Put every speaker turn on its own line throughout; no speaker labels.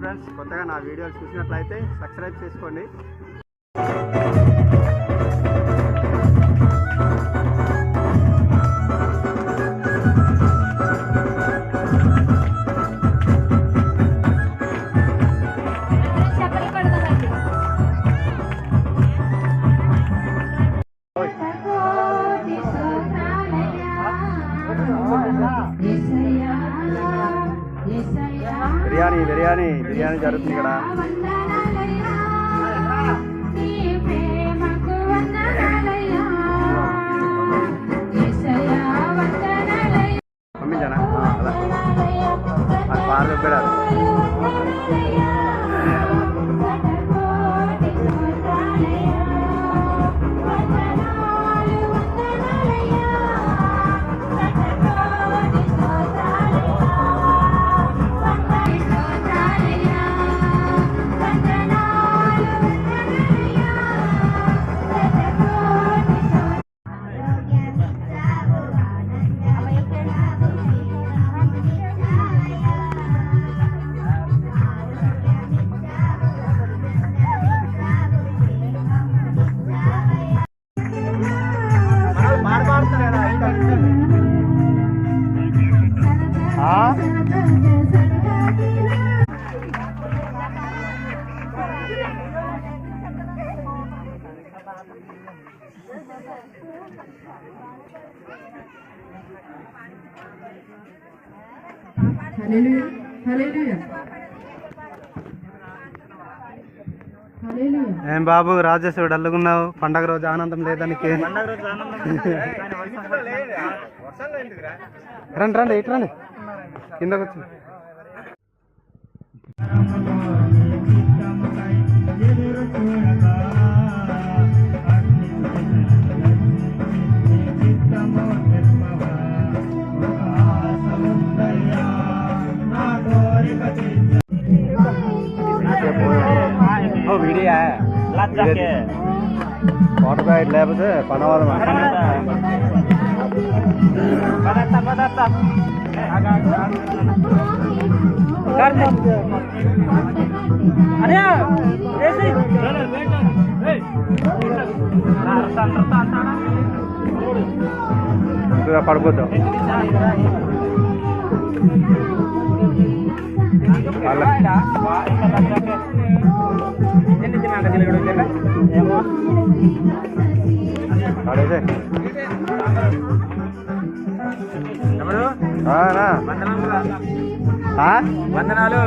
Friends కొత్తగా నా వీడియోలు చూసినట్లయితే సబ్స్క్రైబ్ చేసుకోండి. బిర్యానీ బిర్యానీ జరుగుతుంది ఇక్కడ. పంపించానా? అలా. అది బాగా
Hallelujah. Hallelujah.
ఏం బాబు రాజేశ్వరుడు అల్లుగున్నావు? పండగ రోజు ఆనందం లేదానికి రండి రండి ఇటు రండి. కింద కూర్చో ఓ వీడియా ఫోటో గైడ్ లేకపోతే పనవాదం పడిపోతాం పడేసే
వందనాలు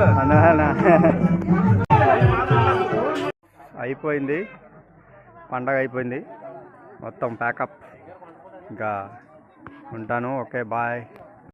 అయిపోయింది. పండగ అయిపోయింది. మొత్తం ప్యాకప్. ఇంకా ఉంటాను. Okay bye.